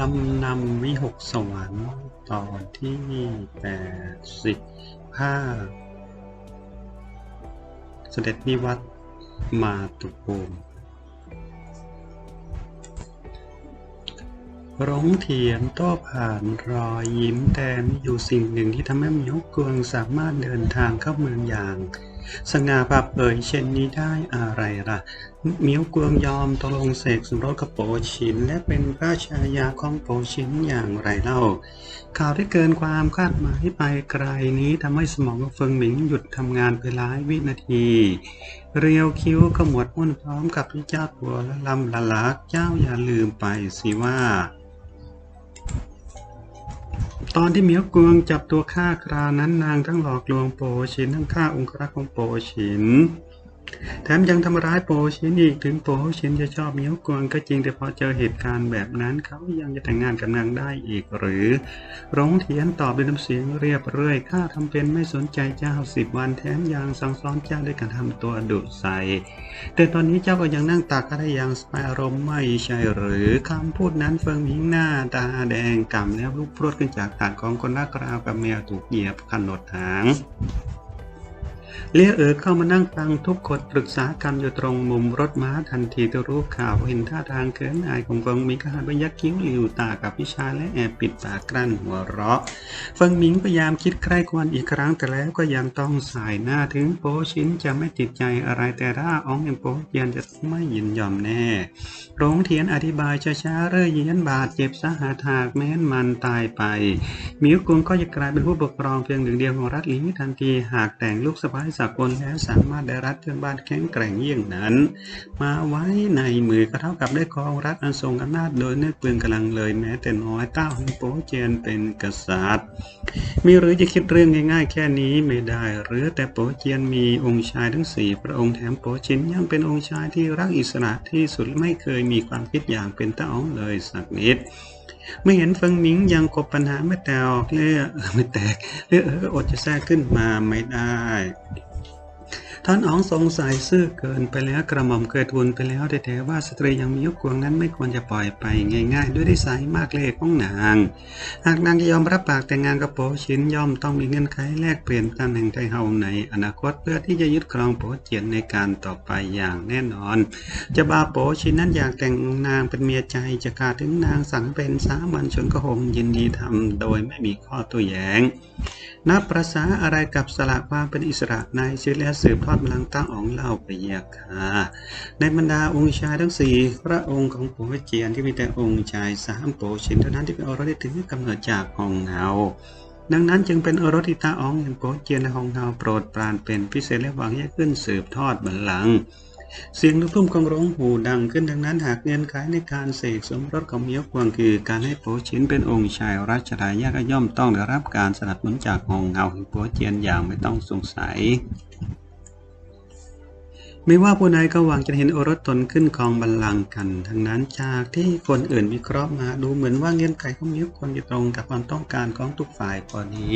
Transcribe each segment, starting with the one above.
ลำนำวิหกสวรรค์ตอนที่แปดสิบห้าเสด็จนิวัตมาตุภูมิร้องเถียงโต้ผ่านรอยยิ้มแต่มีอยู่สิ่งหนึ่งที่ทำให้มิวกวงสามารถเดินทางเข้าเมืองอย่าง สง่าผ่าเผยเช่นนี้ได้อะไรล่ะมิ้วกวงยอมตกลงเสกสมรสกับโปชิน และเป็นพระชายาของโปชินอย่างไรเล่า ข่าวที่เกินความคาดหมายไปไกลนี้ทำให้สมองเฟิงหมิงหยุดทำงานไปหลายวินาที เรียวคิ้วขมวดมุ่นพร้อมกับที่เจ้าตัวและลำละลักเจ้าอย่าลืมไปสิว่า ตอนที่เหมียวกวงจับตัวฆ่าคราวนั้นนางทั้งหลอกลวงโปชินทั้งฆ่าองครักษ์ของโปชิน แถมยังทำร้ายโปชินอีกถึงโปชินจะชอบเมียวกวงก็จริงแต่พอเจอเหตุการณ์แบบนั้นเขายังจะแต่งงานกับนางได้อีกหรือ ร้องเทียนตอบด้วยน้ำเสียงเรียบเรื่อยข้าทำเป็นไม่สนใจเจ้าสิบวันแถมยังสั่งสอนเจ้าด้วยการทำตัวดุใสแต่ตอนนี้เจ้าก็ยังนั่งตักอะไรอย่างสบายอารมณ์ไม่ใช่หรือคำพูดนั้นเฟิงหมิงหน้าตาแดงก่ำแล้วลุกพรวดขึ้นจากตักของคนรักราวกับแมวถูกเหยียบขนดหาง เลี้ยเอ๋อเข้ามานั่งฟังทุกคนปรึกษากันอยู่ตรงมุมรถม้าทันทีที่รู้ข่าวเห็นท่าทางเขินอายของเฟิงหมิงก็หันไปยักคิ้วหลิวตากับพิชาและแอบปิดปากกลั้นหัวเราะเฟิงหมิงพยายามคิดใคร่ควรอีกครั้งแต่แล้วก็ยังต้องสายหน้าถึงโปชินจะไม่ติดใจอะไรแต่ถ้าอองเอ็มโปเยียนจะไม่ยินยอมแน่โรงเทียนอธิบายช้าๆเรื่อยเยียนบาดเจ็บสาหัสหากแม้นมันตายไปหมิวกุงก็จะกลายเป็นผู้ปกครองเพียงหนึ่งเดียวของรัฐหลีทันทีหากแต่งลูกสะใภ้สากลแล้วสามารถได้รัฐเพื่อนบ้านแข็งแกร่งเยี่ยงนั้น มาไว้ในมือก็เท่ากับได้ครองรัฐอันทรงอำนาจโดยไม่เปลืองกำลังเลยแม้แต่น้อยเต้าของโปเจียนเป็นกษัตริย์ มีหรือจะคิดเรื่องง่ายๆ แค่นี้ไม่ได้ หรือแต่โปเจียนมีองค์ชายทั้งสี่พระองค์แถมโปชินยังเป็นองค์ชายที่รักอิสระที่สุดไม่เคยมีความคิดอย่างเป็นเต้าอ๋องเลยสักนิดไม่เห็นเฟิงหมิงยังกบปัญหาไม่แตกเลือไม่แตกเลือเอออดจะแทรกขึ้นมาไม่ได้ ท่านอ๋องสงสัยซื่อเกินไปแล้วกระหม่อมเคยทูลไปแล้วแต่แต่ว่าสตรียังมียุคกวงนั้นไม่ควรจะปล่อยไปง่าย ๆ ด้วยนิสัยมากเล่ของนาง หากนางจะยอมรับปากแต่งงานกับโปชินย่อมต้องมีเงื่อนไขแลกเปลี่ยนตำแหน่งไทเฮาในอนาคตเพื่อที่จะยึดครองโปเจียนในการต่อไปอย่างแน่นอน จะบาโปชินนั้นอยากแต่งนางเป็นเมียใจจะกาถึงนางสั่งเป็นสามัญชนก็คงยินดีทำโดยไม่มีข้อตัวแย้งนับประษาอะไรกับสละความเป็นอิสระในชีวิตและสืบทอดพลังตั้งองเล่าไปยาค่ะในบรรดาองค์ชายทั้งสี่พระองค์ของโปเจียนที่มีแต่องค์ชายสามโปชินเท่านั้นที่เป็นอรสที่ถือกำเนิดจากหองเงาดังนั้นจึงเป็นอรสที่ตาอองแห่งโปเจียนและหองเงาโปรดปรานเป็นพิเศษและหวังให้ขึ้นสืบทอดบัลลังก์เสียงลูกทุ่มของร้องหูดังขึ้นดังนั้นหากเงื่อนไขในการเสกสมรสของเมียวกวางคือการให้โปชินเป็นองค์ชายรัชทายาทก็ย่อมต้องได้รับการสนับสนุนจากหองเงาแห่งโปเจียนอย่างไม่ต้องสงสัย ไม่ว่าผู้ใดก็หวังจะเห็นโอรสตนขึ้นครองบัลลังก์กัน ทั้งนั้นจากที่คนอื่นวิเคราะห์มาดูเหมือนว่าเงื่อนไขของเมียวควรจะตรงกับความต้องการของทุกฝ่ายพอดี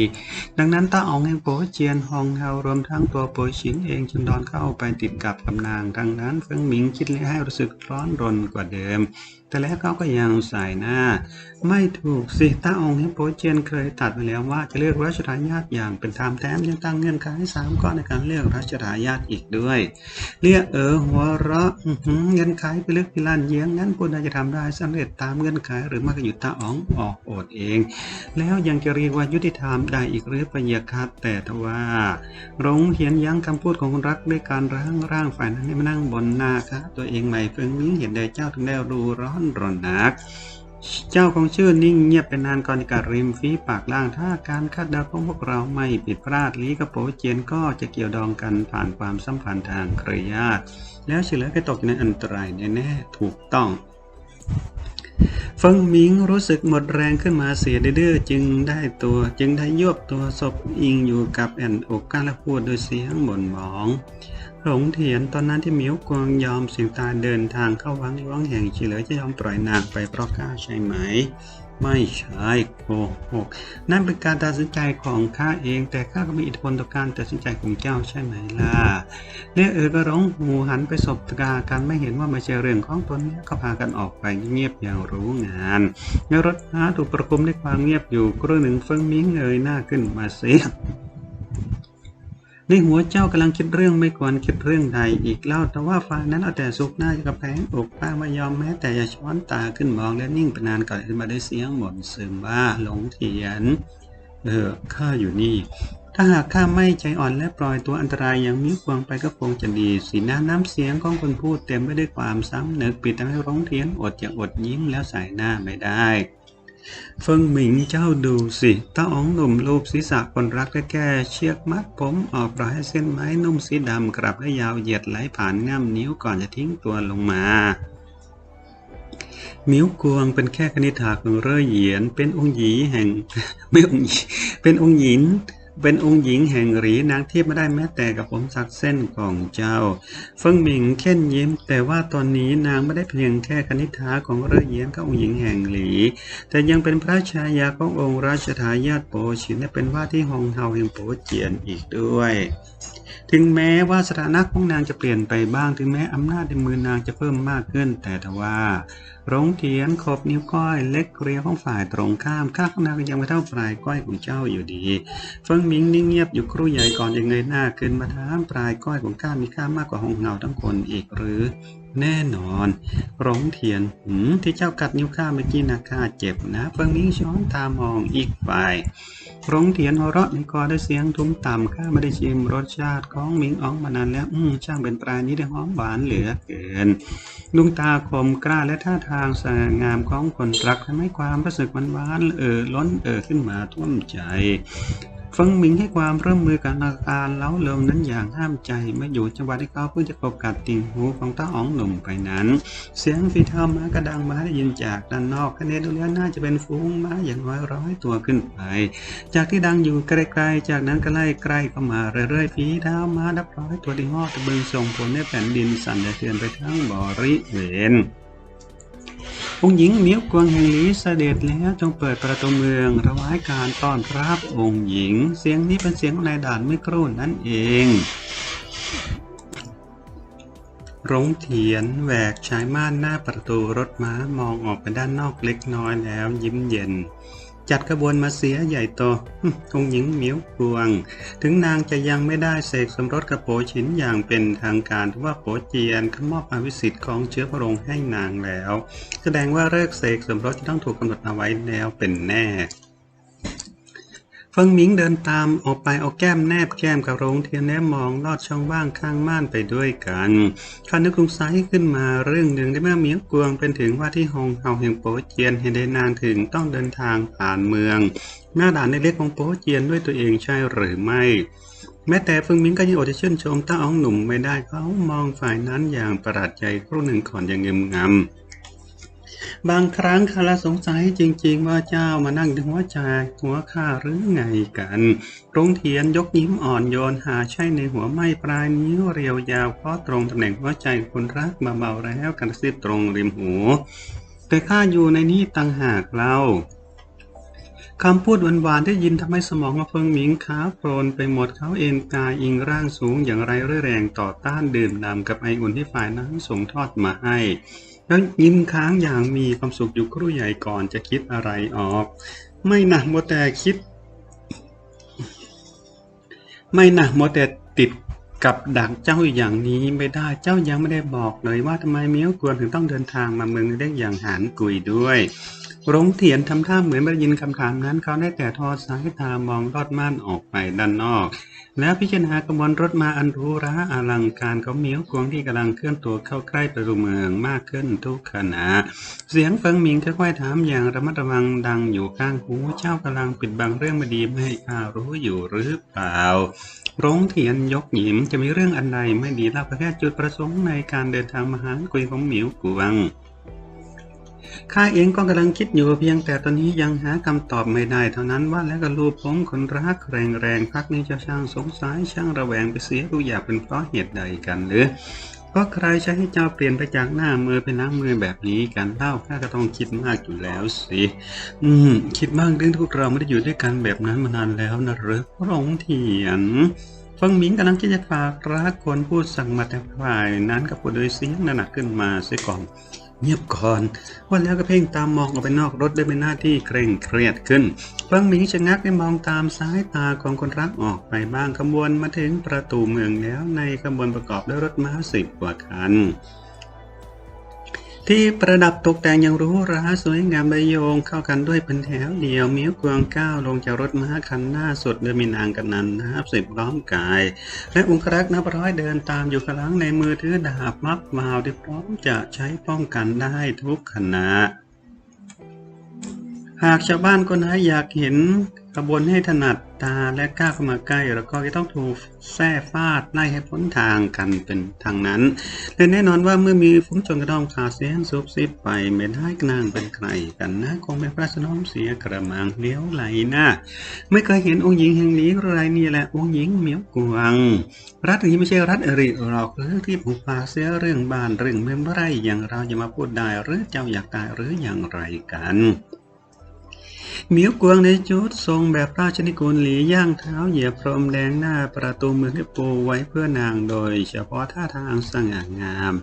ดังนั้นตาอองแห่งโปเจียนฮองเฮารวมทั้งตัวโปชินเองจึงดอนเข้าไปติดกับกำนางดังนั้นเฟิงหมิงคิดเลยให้รู้สึกร้อนรนกว่าเดิม แต่แล้วเขาก็ยังสายหน้าไม่ถูกสิตาอองแห่งโปเจียนเคยตัดไปแล้วว่าจะเลือกรัชทายาทอย่างเป็นธรรมแถมยังตั้งเงื่อนไขให้สามข้อในการเลือกรัชทายาทอีกด้วย เรียกเออหัวเราะเงื่อนไขไปเลือกพิลานเยียงงั้นผู้ใดจะทำได้สำเร็จตามเงื่อนไขหรือมากอยู่ตาอ๋องออกโอดเอง แล้วยังจะเรียกว่ายุติธรรมได้อีกหรือปะยาคัดแต่ทว่ารงเหียนยั้งคำพูดของคนรักด้วยการร่างร่างฝ่ายนั้นให้มานั่งบนหน้าค่ะตัวเองใหม่เพิ่งมิ้งเห็นแด่เจ้าถึงได้รู้ร้อนรนนัก เจ้าของชื่อนิ่งเงียบเป็นนานก่อนการริมฝีปากล่าง ถ้าการคาดเดาของพวกเราไม่ผิดพลาดลีกับโปเจียนก็จะเกี่ยวดองกันผ่านความสัมพันธ์ทางเครือญาติแล้วเฉลยก็ตกในอันตรายแน่ๆถูกต้องเฟิงหมิงรู้สึกหมดแรงขึ้นมาเสียดื้อจึงได้ตัวจึงได้ยวบตัวศพอิงอยู่กับแอนอกก้าและพูดด้วยเสียงบ่นหมอง หลงเถียนตอนนั้นที่เหมียวกวงยอมเสียงตาเดินทางเข้าวังหลวงแห่งเฉลยจะยอมปล่อยนางไปเพราะข้าใช่ไหม ไม่ใช่โกหกนั่นเป็นการตัดสินใจของข้าเอง แต่ข้าก็มีอิทธิพลต่อการตัดสินใจของเจ้าใช่ไหมล่ะเนี่ยเออก็ร้องหูหันไปสบตากันไม่เห็นว่าไม่ใช่เรื่องของตนเนี่ยก็พากันออกไปเงียบอย่างรู้งานในรถม้าถูกประคุมด้วยความเงียบอยู่ครู่หนึ่งเฟิงมิ้งเงยหน้าขึ้นมาเสีย ในหัวเจ้ากำลังคิดเรื่องไม่ควรคิดเรื่องใดอีกเล่าแต่ว่าฝ่านั้นเอาแต่ซุกหน้ากับแผงอกป้าไม่ยอมแม้แต่จะช้อนตาขึ้นมองและนิ่งไปนานก่อนขึ้นมาได้เสียงหม่นซึมว่าหลงเทียน เออข้าอยู่นี่ ถ้าหากข้าไม่ใจอ่อนและปล่อยตัวอันตรายอย่างมีควงไปก็คงจะดี สีหน้าน้ำเสียงของคนพูดเต็มไปด้วยความซ้ำนึกปิดทำให้ร้องเทียนอดจะอดยิ้มแล้วสายหน้าไม่ได้ เฟิงหมิงเจ้าดูสิตาอ๋องหนุ่มรูปศีรษะคนรักแก่เชือกมัดผมออกปล่อยให้เส้นไม้นุ่มสีดำกลับให้ยาวเหยียดไหลผ่านง่ามนิ้วก่อนจะทิ้งตัวลงมามิ้วกวงเป็นแค่คณิธาของเร่อเหยียน เป็นองค์หยีแห่งไม่องค์หยีเป็นองค์หญิง เป็นองค์หญิงแห่งหรีนางเทียบไม่ได้แม้แต่กับผมสักเส้นของเจ้า เฟิงหมิงเข่นยิ้ม แต่ว่าตอนนี้นางไม่ได้เพียงแค่คณิ t h าของเร่อเหยียนกับองค์หญิงแห่งหลี แต่ยังเป็นพระชายาขององค์ราชทายาทโปชินและเป็นว่าที่ฮองเฮาแห่งโปเจียนอีกด้วย ถึงแม้ว่าสถานะของนางจะเปลี่ยนไปบ้าง ถึงแม้อำนาจในมือนางจะเพิ่มมากขึ้น แต่ทว่าร้องเทียนขบนิ้วก้อยเล็กเรียวของฝ่ายตรงข้ามข้าของนางยังไม่เท่าปลายก้อยของเจ้าอยู่ดี เฟิงหมิงนิ่งเงียบอยู่ครู่ใหญ่ก่อนจะเงยหน้าขึ้นมาถามปลายก้อยของข้ามีค่ามากกว่าหงเงาทั้งคนอีกหรือ แน่นอนรงเทียนหืมที่เจ้ากัดนิ้วข้าเมื่อกี้นะข้าเจ็บนะเฟิงหมิงช้อนตามองอีกฝ่ายรงเทียนหัวเราะในคอด้วยเสียงทุ้มต่ำข้าไม่ได้ชิมรสชาติของมิงอ๋องมานานแล้ว อืมช่างเป็นปลานี้ได้หอมหวานเหลือเกินดวงตาคมกล้าและท่าทางสง่างามของคนรักทำให้ความรู้สึกหวานหวานๆเออล้นเออขึ้นมาท่วมใจ ฟังหมิงให้ความร่วมมือกับอาการเล้าเลิมนั้นอย่างห้ามใจไม่อยู่จังหวะที่เขาเพิ่งจะกบกัดติ่งหูของตาอ๋องหนุ่มไปนั้น เสียงฝีเท้าม้ากระดังมาได้ยินจากด้านนอกคะแนนดูแล้วน่าจะเป็นฝูงม้าอย่างน้อยร้อยตัวขึ้นไป จากที่ดังอยู่ไกลๆจากนั้นก็ไล่ใกล้เข้ามาเรื่อยๆฝีเท้าม้านับร้อยตัวที่งอกตะบึงส่งผลให้แผ่นดินสั่นสะเทือนไปทั้งบริเวณ องค์หญิงเหมียวกวางแห่งลีเสด็จแล้วจงเปิดประตูเมืองถวายการต้อนรับองค์หญิง เสียงนี้เป็นเสียงของนายด่านเมื่อครู่นั่นเองร้งเถียนแหวกชายม่านหน้าประตูรถม้ามองออกไปด้านนอกเล็กน้อยแล้วยิ้มเย็น จัดขบวนมาเสียใหญ่โตองหญิงเหมียวกวง ถึงนางจะยังไม่ได้เสกสมรสกับโปชินอย่างเป็นทางการว่าโปเจียนขมอบอภิสิทธิ์ของเชื้อพระองค์ให้นางแล้ว แสดงว่าเลิกเสกสมรสจะต้องถูกกำหนดเอาไว้แล้วเป็นแน่ ฟิงหมิงเดินตามออกไปเอาแก้มแนบแก้มกับโรงเทียนแนมมองลอดช่องว่างข้างม่านไปด้วยกันข้านึกสงสัยขึ้นมาเรื่องหนึ่งได้เมื่อเมียวกวงเป็นถึงว่าที่ฮองเฮาแห่งโปเจียนเห็นได้นานถึงต้องเดินทางผ่านเมือง หน้าด่านเล็กๆของโปเจียนด้วยตัวเองใช่หรือไม่แม้แต่ฟงหมิงก็ยังอดจะชื่นชมต้าอ๋องหนุ่มไม่ได้เขามองฝ่ายนั้นอย่างประหลาดใจครู่หนึ่งก่อนอย่างเงมงำ บางครั้งข้าละสงสัยจริง ๆ ว่าเจ้ามานั่งถึงหัวใจหัวข้าหรือไงกันรงเทียนยกยิ้มอ่อนโยนหาใช่ในหัวไม้ปลายนิ้วเรียวยาวเพราะตรงตำแหน่งหัวใจคนรักเบาๆแล้วกันซิบตรงริมหูแต่ข้าอยู่ในนี้ต่างหากเราคำพูดหวานๆได้ยินทำให้สมองของเฟิงหมิงขาโปรนไปหมดเขาเอ็นกายอิงร่างสูงอย่างไรเรื่อแรงต่อต้านดื่มด่ำกับไออุ่นที่ฝ่ายนั้นส่งทอดมาให้ แล้วยิ้มค้างอย่างมีความสุขอยู่ครู่ใหญ่ก่อนจะคิดอะไรออก ไม่นะมัวแต่คิด ไม่นะมัวแต่ติดกับดักเจ้าอย่างนี้ไม่ได้เจ้ายังไม่ได้บอกเลยว่าทำไมเมียวกวนถึงต้องเดินทางมาเมืองเล็กอย่างหานกุยด้วย รงเถียนทำท่าเหมือนไม่ได้ยินคำถามนั้น เขาได้แต่ทอดสายตามองลอดม่านออกไปด้านนอก แล้วพิจารณากระบวนรถมาอันรู้ร้าอลังการเของเมียวกวงที่กำลังเคลื่อนตัวเข้าใกล้ประตูเมืองมากขึ้นทุกขณะ เสียงเฟิงหมิงค่อยๆถามอย่างระมัดระวังดังอยู่ข้างหูเจ้ากำลังปิดบังเรื่องไม่ดีไม่ให้ข้ารู้อยู่หรือเปล่ารงเทียนยกหยิมจะมีเรื่องอันใดไม่ดีเล่าแค่จุดประสงค์ในการเดินทางมาหาคุยของเหมียวกวง ข้าเองก็กำลังคิดอยู่เพียงแต่ตอนนี้ยังหาคำตอบไม่ได้ เท่านั้นว่าแล้วก็รูปผมคนรักแรงๆพักนี้จะช่างสงสัยช่างระแวงไปเสียทุกอย่างเป็นเพราะเหตุใดกันหรือก็ใครใช้ให้เจ้าเปลี่ยนไปจากหน้ามือเป็นหล้างมือแบบนี้กันเล่าข้าก็ต้องคิดมากอยู่แล้วสิ อืม คิดมากเรื่องที่พวกเราไม่ได้อยู่ด้วยกันแบบนั้นมานานแล้วนะหรือรองเถียนฟังหมิงกำลังที่จะฝากรักคนพูดสั่งมาแต่ฝ่ายนั้นก็พูดโดยเสียงหนักขึ้นมาเสียก่อน เงียบก่อนว่าแล้วก็เพ่งตามมองออกไปนอกรถได้เป็นหน้าที่เคร่งเครียดขึ้นฟังหมีชะงักได้มองตามสายตาของคนรักออกไปบ้างขบวนมาถึงประตูเมืองแล้วในขบวนประกอบด้วยรถม้าสิบกว่าคัน ที่ประดับตกแต่งอย่างรู้ราสวยงามใบโยงเข้ากันด้วยเป็นแถวเดียวเมียวกวางก้าวลงจากรถม้าคันหน้าสุดโดยมีนางกันนันนะครับสิบล้อมกาย และองครักษ์นับร้อยเดินตามอยู่ข้างหลังในมือถือดาบมักมาวที่พร้อมจะใช้ป้องกันได้ทุกขณะหากชาวบ้านคนไหนอยากเห็น ขบวนให้ถนัดตาและก้าเข้ามาใกล้ แล้วก็จะต้องถูกแส้ฟาดไล่ให้พ้นทางกันเป็นทางนั้นและแน่นอนว่าเมื่อมีฟุ้งชนกระดองขาเสียงซุบซิบไปไม่ได้กนางเป็นใครกันนะคงเป็นพระสนมเสียกระมังเลี้ยวไหลนะไม่เคยเห็นองค์หญิงแห่งนี้ไรนี่แหละองค์หญิงเหมียวกวางรัฐนี้ไม่ใช่รัฐอริหรอกหรือที่ผูกปาเสียเรื่องบ้านเรื่องเมืองไรอย่างเราจะมาพูดได้หรือเจ้าอยากตายหรืออย่างไรกัน มียวกวงในชุดทรงแบบราชนิกูลหลีย่างเท้าเหยียบพรมแดงหน้าประตูเมืองที่ปูไว้เพื่อนางโดย เฉพาะท่าทางสง่างาม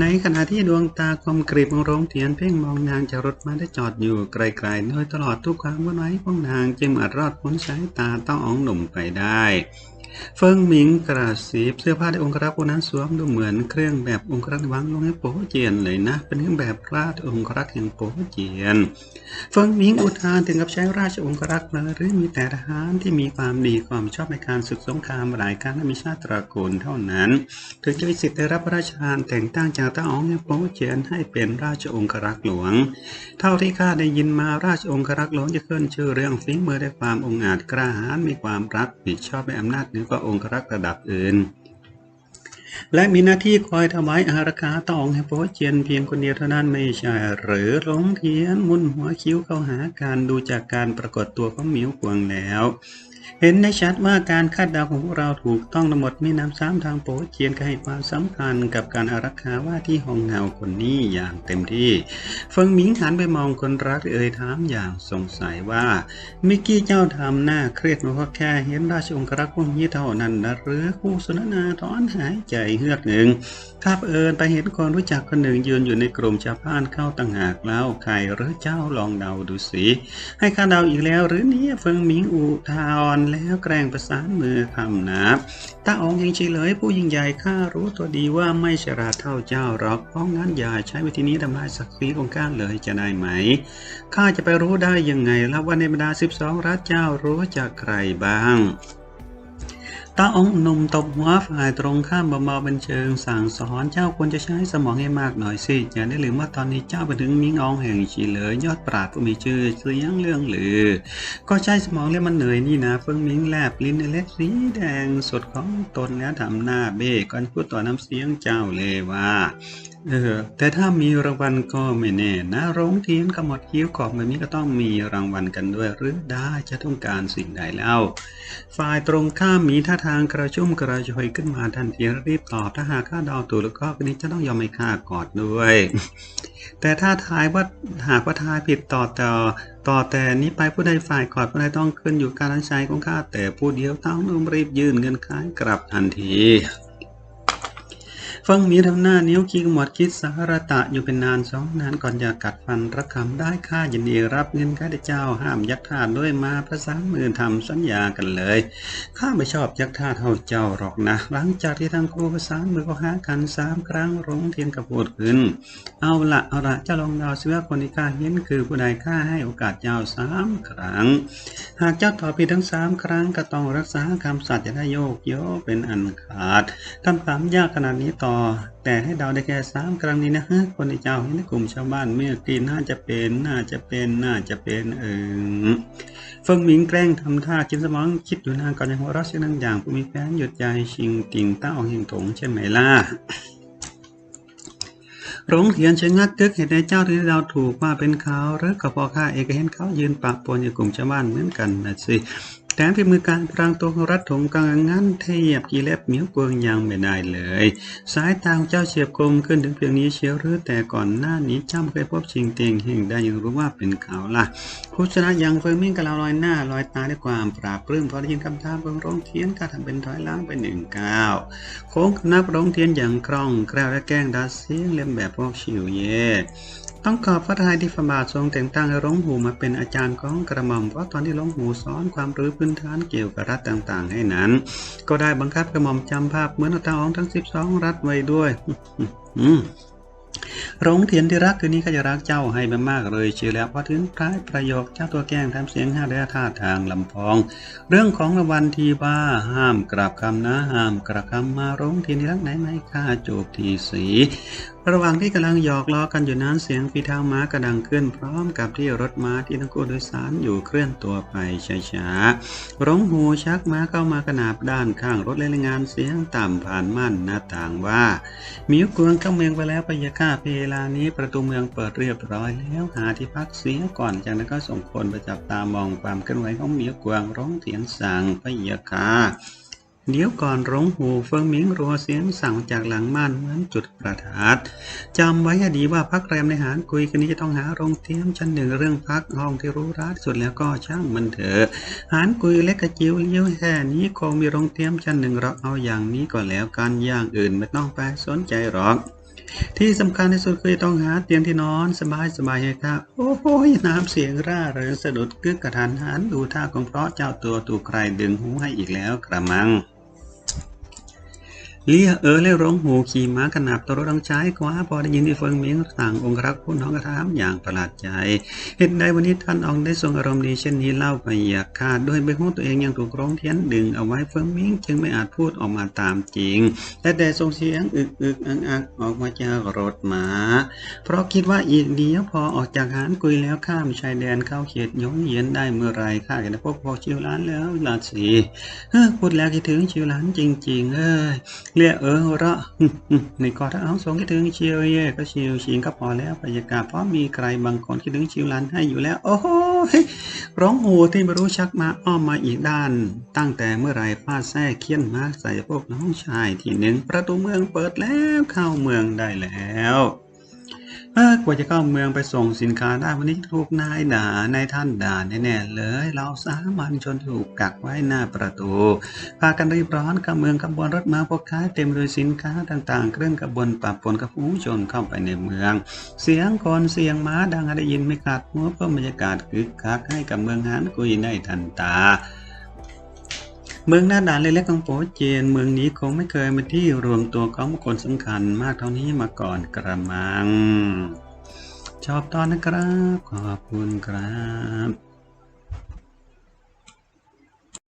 ในขณะที่ดวงตาคมกริบของโรงเทียนเพ่งมองนางจากรถมาได้จอดอยู่ไกลๆโดยตลอดทุกความวุ่นวายของนางจึงอาจรอดพ้นสายตาต้องอองหนุ่มไปได้ เฟิงหมิงกระสีเสื้อผ้าที่องค์รักผู้นั้นสวมดูเหมือนเครื่องแบบองค์รักวังลงให้โป๊เจียนเลยนะ เป็นเครื่องแบบราชองค์รักแห่งโป๊เจียน เฟิงหมิงอุทานถึงกับใช้ราชองครักษ์เลยหรือมีแต่ทหารที่มีความดีความชอบในการศึกสงครามหลายครั้งและมีชาติตระกูลเท่านั้น ถึงจะมีสิทธิ์ได้รับพระราชทานแต่งตั้งจากต้าอ๋องให้โป๊เจียนให้เป็นราชองครักษ์หลวง เท่าที่ข้าได้ยินมาราชองครักษ์หลวงจะขึ้นชื่อเรื่องฝีมือและความองอาจกล้าหาญมีความรับผิดชอบในอำนาจเหนือกว่าองครักษ์ระดับอื่น และมีหน้าที่คอยถวายอารักขาต่อองค์ให้โป๊เจียนเพียงคนเดียวเท่านั้นไม่ใช่ หรือหลงเทียนมุนหัวคิ้วเข้าหาการดูจากการปรากฏตัวของหมิวกวงแล้ว เห็นได้ชัดว่าการคาดเดาของพวกเราถูกต้องทั้งหมดมีน้ำซ้ำทางโป๊เจียนก็ให้ความสำคัญกับการอารักขาว่าที่หองเงาคนนี้อย่างเต็มที่เฟิงหมิงหันไปมองคนรักเอ่ยถามอย่างสงสัยว่ามิกกี้เจ้าทำหน้าเครียดมาเพราะแค่เห็นราชองครักษ์พวกนี้เท่านั้นนะหรือคู่สนทนาถอนหายใจเฮือกหนึ่งข้าเอิญไปเห็นคนรู้จักคนหนึ่งยืนอยู่ในกลุ่มชาวบ้านเข้าต่างหากแล้วใครหรือเจ้าลองเดาดูสิให้ข้าเดาอีกแล้วหรือเนี่ยเฟิงหมิงอุทานแล้วแกล้งประสานมือคำนับตาอองยังเฉลยผู้ยิ่งใหญ่ข้ารู้ตัวดีว่าไม่ฉลาดเท่าเจ้าหรอก เพราะงั้นอย่าใช้วิธีนี้ทำลายศักดิ์ศรีของข้าเลยจะได้ไหม ข้าจะไปรู้ได้ยังไงแล้วว่าในบรรดาสิบสองรัฐเจ้ารู้จากใครบ้าง ตาองหนุ่มตบหัวฝ่ายตรงข้ามเบาๆเป็นเชิงสั่งสอนเจ้าควรจะใช้สมองให้มากหน่อยสิอย่าได้ลืมว่าตอนนี้เจ้าไปถึงมิงอองแห่งชีเหลยยอดปราดผู้มีชื่อเสียงเรื่องลือ ก็ใช้สมองแล้วมันเหนื่อยนี่นะเฟิงมิงแลบลิ้นเล็กสีแดงสดของตนแล้วทำหน้าเบ้ก่อนพูดต่อน้ำเสียงเจ้าเลยว่า เออแต่ถ้ามีรางวัลก็ไม่แน่นะโรงเทียนขมวดคิ้วขอบแบบนี้ก็ต้องมีรางวัลกันด้วย หรือได้จะต้องการสิ่งใดแล้วฝ่ายตรงข้ามมีท่าทางกระชุ่มกระชวยขึ้นมาทันทีรีบตอบถ้าหากข้าดาถูกแล้วก็คนนี้จะต้องยอมให้ข้ากอดด้วย แต่ถ้าทายว่าหากว่าทายผิดต่อต่อต่อแต่นี้ไปผู้ใดฝ่ายกอดผู้ใดต้องขึ้นอยู่การตัดสินใจของข้าแต่ผู้เดียวต้องรีบยื่นเงินค้ายกลับทันที ฟังมีทำหน้านิ้วคิงหมดคิดสารตะอยู่เป็นนานสองนานก่อนจะกัดฟันระคำได้ค่ายินดีรับเงินข้าเจ้าห้ามยักทาด้วยมาประสานมือทำสัญญากันเลยข้าไม่ชอบยักทาเท่าเจ้าหรอกนะ หลังจากที่ทั้งครูประสานมือก็หากันสามครั้งร้องเทียนกับพูดขึ้น เอาละเอาละเจ้าลองดาสิว่าคนที่ข้าเห็นคือผู้ใดข้าให้โอกาสเจ้าสามครั้ง หากเจ้าตอบผิดทั้งสามครั้งก็ต้องรักษาคำสัตย์จะได้โยกโยเป็นอันขาดคำถามยากขนาดนี้ต่อแต่ให้เดาได้แค่สามครั้งนี้นะฮะคนที่เจ้าในกลุ่มชาวบ้านเมื่อกี้น่าจะเป็นน่าจะเป็นน่าจะเป็นเออเฟิงหมิงแกล้งทำท่ากินสมองคิดอยู่นานก่อนจะหัวเราะเสียงดังอย่างผู้มีแฟนหยุดใจชิงติ่งต้าออกเฮงถงใช่ไหมล่ะโรงเถียนชะงักกึกเห็นในเจ้าที่เราถูกว่าเป็นเขาหรือก็พอข้าเองก็เห็นเขายืนปะปนอยู่กลุ่มชาวบ้านเหมือนกันนะสิ แถมฝีมือการพรางตัวของรัฐถงกลางงั้นเทียบกีเล็บเหมียวกวงยังไม่ได้เลย สายตาของเจ้าเฉียบคมขึ้นถึงเพียงนี้เชียวหรือแต่ก่อนหน้านี้จ้ำเคยพบชิงเตียงเฮงได้ยังรู้ว่าเป็นเขาล่ะผู้ชนะยังเฟิงมิ่งกับเราลอยหน้าลอยตาด้วยความปราบปลื้มพอได้ยินคำท้าเบิงร้องเทียนก็ทำเป็นถอยล้างไปหนึ่งก้าวโค้งนับร้องเทียนอย่างคล่องแคล่วและแกล้งดาเสียงเล่มแบบพวกชิวเย่ ต้องขอบพระทัยที่ฝาบาททรงแต่งตั้งให้หลวงหูมาเป็นอาจารย์ของกระหม่อมเพราะตอนที่หลวงหูสอนความรู้พื้นฐานเกี่ยวกับรัฐต่างๆ ให้นั้น ก็ได้บังคับกระหม่อมจำภาพเหมือนเอาตาของทั้ง 12 รัฐไว้ด้วยอืมหลงเทียนที่รักคืนนี้ก็จะรักเจ้าให้มากเลยเชียวแล้วพอถึงท้ายประโยคเจ้าตัวแกล้งทำเสียงห้าและท่าทางลำพอง เรื่องของรางวัลทีว่าห้ามกราบคำนะห้ามกราบคำมาร้องเทียนที่รักไหนไหม่ค่าจูบทีสีระหว่างที่กำลังหยอกล้อกันอยู่นั้นเสียงฝีเท้าม้ากระดังขึ้น พร้อมกับที่รถม้าที่ทั้งคู่โดยสารอยู่เคลื่อนตัวไปช้าๆร้องหูชักม้าเข้ามากระนาบด้านข้างรถเลยรายงานเสียงต่ำผ่านม่านหน้าต่างว่ามิวกวงเข้าเมืองไปแล้วพยาค่าเพลานี้ประตูเมืองเปิดเรียบร้อยแล้วหาที่พักเสียก่อนจากนั้นก็ส่งคนไปจับตามองความเคลื่อนไหวของมิวกวงร้องเถียงสั่งพยาค่า เดี๋ยวก่อนร้องหูเฟิงหมิงรัวเสียงสั่งจากหลังม่านเหมือนจุดประทัดจำไว้ให้ดีว่าพักแรมในหารคุยกันนี้จะต้องหาโรงเตรียมชั้นหนึ่งเรื่องพักห้องที่หรู้ร้าสุดแล้วก็ช่างมันเถอะหารคุยเล็กกระจิ๋วเลี้ยวแค่นี้คงมีโรงเตรียมชั้นหนึ่งเราเอาอย่างนี้ก็แล้วกันอย่างอื่นไม่ต้องไปสนใจหรอกที่สำคัญที่สุดคือต้องหาเตียงที่นอนสบายสบายให้ครับโอ้โหน้ำเสียงร่าเริงสะดุดกึกกระทันหันดูท่าของเพราะเจ้าตัวถูกใครดึงหูให้อีกแล้วกระมัง เลียเออและร้องหูขี่ม้าขนาบตัวรถดังใช้ายกว่าพอได้ยินที่เฟิงเมียงต่างองครักษ์ผู้น้องกระทำอย่างประหลาดใจ เหตุใดวันนี้ท่านองได้ทรงอารมณ์ดีเช่นนี้เล่าไปอยากขาดด้วยใบหูตัวเองยังถูกร้องเทียนดึงเอาไว้เฟิงเมิงจึงไม่อาจพูดออกมาตามจริง แต่แต่ส่งเสียงอึกอึกอักอักออกมาจากรถม้าเพราะคิดว่าอีกเดียวพอออกจากหานกุยแล้วข้ามชายแดนเข้าเขตยงเยียนได้เมื่อไรข้าจะได้พบพอชิวล้านแล้วลาสีเฮ้อพูดแล้วคิดถึงชิวล้านจริง ๆเอ้ยเรียกเออระในกอถ้าเอาสงคิดถึงชิวเย่ก็ชิวชิงก็พอแล้วบรรยากาศเพราะมีใครบางคนคิดถึงชิวลันให้อยู่แล้ว โอ้โหร้องโหที่ไม่รู้ชักมาอ้อมมาอีกด้าน ตั้งแต่เมื่อไรฟาดแท้เคียนมาใส่พวกน้องชายทีหนึ่งประตูเมืองเปิดแล้วเข้าเมืองได้แล้ว เออกว่าจะเข้าเมืองไปส่งสินค้าได้วันนี้ถูกนายด่านายท่านด่าแน่ๆเลย เราสามัญชนถูกกักไว้หน้าประตู พากันรีบร้อนเข้าเมืองขบวนรถมาพกค้าเต็มโดวยสินค้าต่างๆ เครื่องกระบวนปะปนกับผู้ชนเข้าไปในเมือง เสียงคนเสียงม้าดังให้ได้ยินไม่ขาดหัวเพิ่มบรรยากาศคึกคักให้กับเมืองหานกุยได้ทันตา เมืองหน้าด่านเล็กๆของโปเจน เมืองนี้คงไม่เคยเป็นที่รวมตัวของบุคคลสำคัญมากเท่านี้มาก่อนกระมัง ชอบตอนนะครับ ขอบคุณครับ